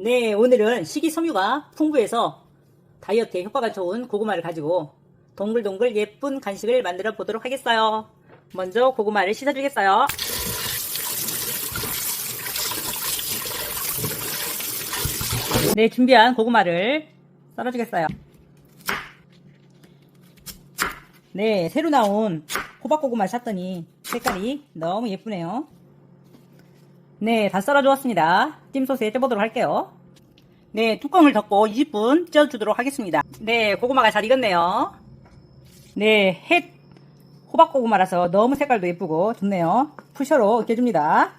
네, 오늘은 식이섬유가 풍부해서 다이어트에 효과가 좋은 고구마를 가지고 동글동글 예쁜 간식을 만들어 보도록 하겠어요. 먼저 고구마를 씻어주겠어요. 네, 준비한 고구마를 썰어주겠어요. 네, 새로 나온 호박고구마를 샀더니 색깔이 너무 예쁘네요. 네, 다 썰어주었습니다. 찜소스에 쪄보도록 할게요. 네, 뚜껑을 덮고 20분 쪄주도록 하겠습니다. 네, 고구마가 잘 익었네요. 네, 햇 호박고구마라서 너무 색깔도 예쁘고 좋네요. 푸셔로 으깨줍니다.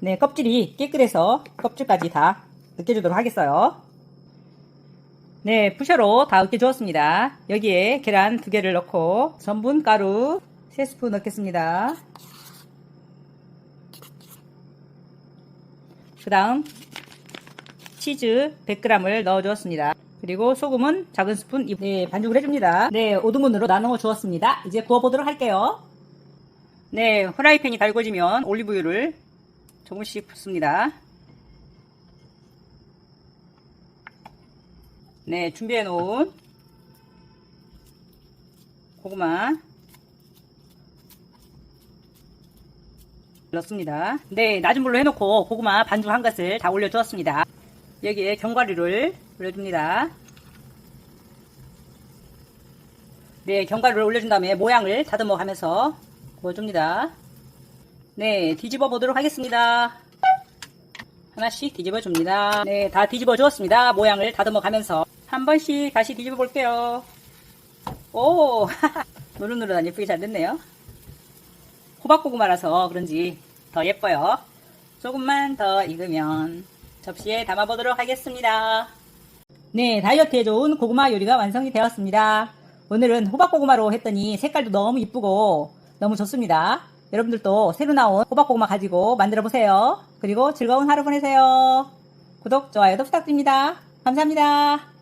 네, 껍질이 깨끗해서 껍질까지 다 으깨주도록 하겠어요. 네, 푸셔로 다 으깨주었습니다. 여기에 계란 두 개를 넣고 전분 가루 3스푼 넣겠습니다. 그 다음 치즈 100g을 넣어주었습니다. 그리고 소금은 작은 스푼 네, 반죽을 해줍니다. 네, 5등분으로 나누어 주었습니다. 이제 구워보도록 할게요. 네, 후라이팬이 달궈지면 올리브유를 조금씩 붓습니다. 네, 준비해 놓은 고구마 넣습니다. 네, 낮은 불로 해놓고 고구마 반죽 한 것을 다 올려주었습니다. 여기에 견과류를 올려줍니다. 네, 견과류를 올려준 다음에 모양을 다듬어 가면서 구워줍니다. 네, 뒤집어 보도록 하겠습니다. 하나씩 뒤집어 줍니다. 네, 다 뒤집어 주었습니다. 모양을 다듬어 가면서 한 번씩 다시 뒤집어 볼게요. 오, 노릇노릇한 예쁘게 잘 됐네요. 호박고구마라서 그런지 더 예뻐요. 조금만 더 익으면 접시에 담아보도록 하겠습니다. 네, 다이어트에 좋은 고구마 요리가 완성이 되었습니다. 오늘은 호박고구마로 했더니 색깔도 너무 이쁘고 너무 좋습니다. 여러분들도 새로 나온 호박고구마 가지고 만들어 보세요. 그리고 즐거운 하루 보내세요. 구독, 좋아요도 부탁드립니다. 감사합니다.